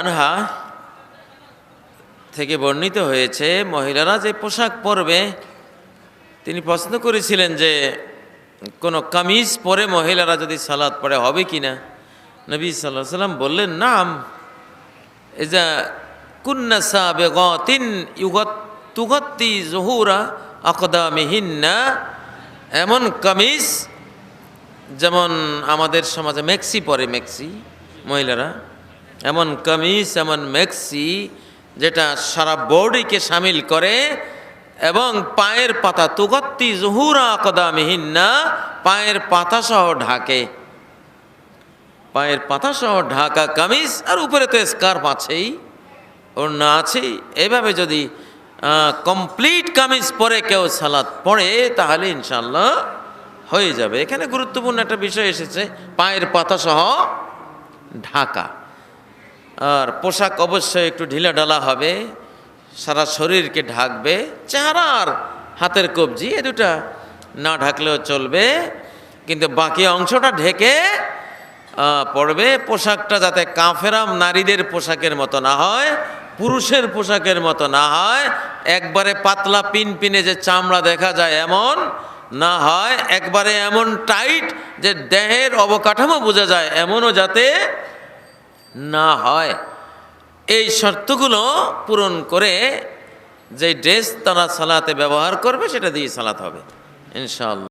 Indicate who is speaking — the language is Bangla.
Speaker 1: আনহা থেকে বর্ণিত হয়েছে, মহিলারা যে পোশাক পরবে, তিনি পছন্দ করেছিলেন যে, কোনো কামিজ পরে মহিলারা যদি সালাদ পড়ে হবে কি না নবী সাল্লাহ সাল্লাম বললেন, নাম এজা কুন্না সাবেগতিন ইউগত তুগত্তি জহুরা আকদামিহিন্না, এমন কামিজ যেমন আমাদের সমাজে মেক্সি পরে মেক্সি, মহিলারা, এমন কামিজ, এমন মেক্সি যেটা সারা বডিকে সামিল করে এবং পায়ের পাতা তুগত্তি জহুরা কদামিহিন্না পায়ের পাতা সহ ঢাকে। পায়ের পাতা সহ ঢাকা কামিজ আর উপরে তো স্কার্ফ আছেই ওর না আছেই। এভাবে যদি কমপ্লিট কামিজ পরে কেউ সালাদ পড়ে, তাহলে ইনশাল্লাহ হয়ে যাবে। এখানে গুরুত্বপূর্ণ একটা বিষয় এসেছে, পায়ের পাতা সহ ঢাকা। আর পোশাক অবশ্যই একটু ঢিলা ঢালা হবে, সারা শরীরকে ঢাকবে চেহারা আর হাতের কবজি, এ দুটা না ঢাকলেও চলবে, কিন্তু বাকি অংশটা ঢেকে পড়বে। পোশাকটা যাতে কাফেরাম নারীদের পোশাকের মতো না হয় পুরুষের পোশাকের মতো না হয়, একবারে পাতলা পিন পিনে যে চামড়া দেখা যায় এমন না হয়, একবারে এমন টাইট যে দেহের অবকাঠামো বোঝা যায় এমনও যাতে না হয়। এই শর্তগুলো পূরণ করে যে ড্রেস তারা সালাতে ব্যবহার করবে, সেটা দিয়ে সালাত হবে, ইনশাআল্লাহ।